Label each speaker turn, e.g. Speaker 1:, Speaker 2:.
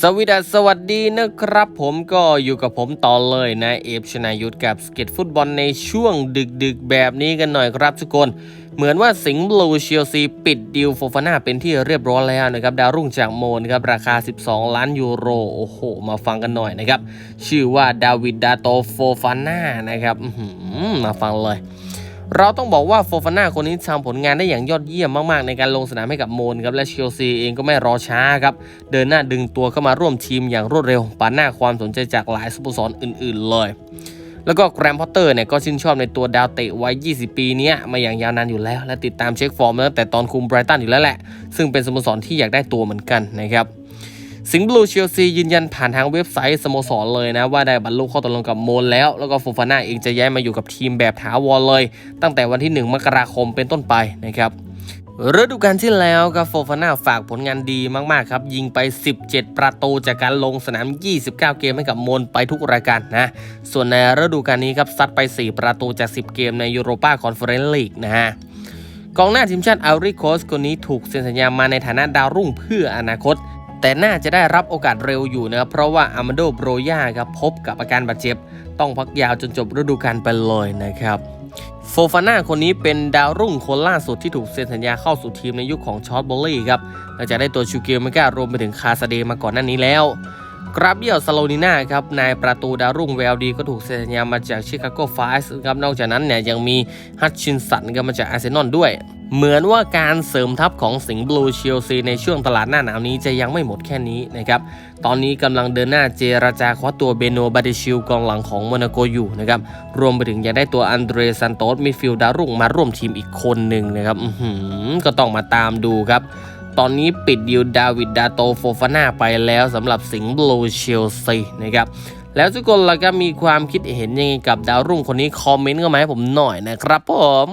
Speaker 1: สวัสดีสวัสดีนะครับ ผมก็อยู่กับผมต่อเลยนะเอฟชนายุทธกับสเก็ตฟุตบอลในช่วงดึกๆ แบบนี้กันหน่อยครับทุกคน เหมือนว่าสิงห์บลูเชลซีปิดดิวโฟฟาน่าเป็นที่เรียบร้อยแล้วนะครับดาวรุ่งจากโมนครับราคา 12 ล้านยูโรโอ้โห มาฟังกันหน่อยนะครับ ชื่อว่าดาวิดดาโตโฟฟาน่านะครับมาฟังเลย เราต้องบอกว่าโฟฟาน่าคนนี้ทำผลงานได้อย่างยอดเยี่ยมมากๆ ในการลงสนามให้กับโมนครับและเชลซีเองก็ไม่รอช้าครับ เดินหน้าดึงตัวเข้ามาร่วมทีมอย่างรวดเร็วปานหน้าความสนใจจากหลายสโมสรอื่น ๆ เลย แล้วก็แกรมพอตเตอร์เนี่ยก็ชื่นชอบในตัวดาวเตะวัย 20 ปีนี้มาอย่างยาวนานอยู่แล้ว และติดตามเช็คฟอร์มตั้งแต่ตอนคุมไบรตันอยู่แล้วแหละ ซึ่งเป็นสโมสรที่อยากได้ตัวเหมือนกันนะครับ สิงห์บลูเชลซียืนยันผ่านทางเว็บไซต์สโมสรเลยนะ ว่าได้บรรลุข้อตกลงกับโมนแล้ว แล้วก็โฟฟาน่าเองจะย้ายมาอยู่กับทีมแบบถาวรเลย ตั้งแต่วันที่ 1 มกราคมเป็นต้นไปนะครับฤดูกาลที่แล้วครับโฟฟาน่าฝากผลงานดีมากๆครับยิงไป 17 ประตูจากการลงสนาม 29 เกมให้กับโมนไปทุกรายการนะส่วนในฤดูกาลนี้ครับซัดไป 4 ประตูจาก 10 เกมในยูโรปาคอนเฟอเรนซ์ลีกนะฮะกองหน้าทีมชาติอัลริโคสคนนี้ถูกเซ็นสัญญามาในฐานะดาวรุ่งเพื่ออนาคต แต่น่าจะได้รับโอกาสเร็วอยู่นะครับเพราะว่าอามาโดโบรยาครับพบกับอาการบาดเจ็บ ต้องพักยาวจนจบฤดูกาลไปเลยนะครับโฟฟาน่าคนนี้เป็นดาวรุ่งคนล่าสุดที่ถูกเซ็นสัญญาเข้าสู่ทีมในยุคของชอตบอลลี่ครับหลังจากได้ตัวชูเกลเมการวมไปถึงคาซาเดมาก่อนหน้านี้แล้วกราเบียลสโลนิน่าครับนายประตูดาวรุ่งแววดีก็ถูกเซ็นสัญญามาจากชิคาโกไฟส์ครับนอกจากนั้นเนี่ยยังมีฮัตชินสันก็มาจากอาร์เซนอลด้วย เหมือนว่าการเสริมทัพของสิงห์บลูเชลซีในช่วงตลาดหน้าหนาวนี้จะยังไม่หมดแค่นี้นะครับ ตอนนี้กำลังเดินหน้าเจรจาคว้าตัวเบโนบาเดชิลกองหลังของโมนาโกอยู่นะครับ รวมไปถึงยังได้ตัวอันเดรซันโตสมิดฟิลด์ดาวรุ่งมาร่วมทีมอีกคนหนึ่งนะครับก็ต้องมาตามดูครับ ตอนนี้ปิดดิวดาวิดดาโตโฟฟาน่าไปแล้วสำหรับสิงห์บลูเชลซีนะครับแล้วทุกคนล่ะก็มีความคิดเห็นยังไงกับดาวรุ่งคนนี้คอมเมนต์เข้ามาให้ผมหน่อยนะครับผม